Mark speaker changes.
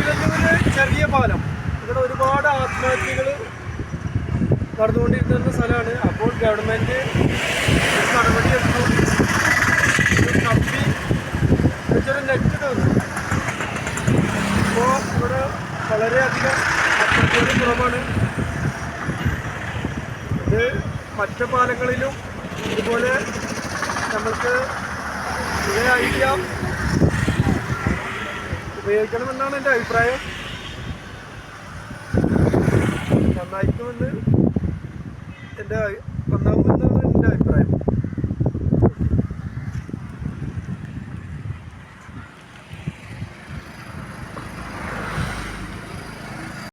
Speaker 1: തിരുവനന്തപുരം ചെറിയ പാലം. ഇവിടെ ഒരുപാട് ആത്മഹത്യകൾ നടന്നുകൊണ്ടിരിക്കുന്ന സ്ഥലമാണ്. അപ്പോൾ ഗവൺമെന്റ് നടപടി എടുത്തു. കമ്പി നെറ്റ് തന്നു. ഇപ്പോൾ ഇവിടെ വളരെയധികം കുറവാണ്. ഇത് മറ്റു പാലങ്ങളിലും ഇതുപോലെ നമ്മൾക്ക് ഇതേ ഐഡിയ ഉപയോഗിക്കണമെന്നാണ് എന്റെ അഭിപ്രായം. നന്നായിരിക്കുമെന്ന് എന്റെ നന്നാവുമെന്നാണ്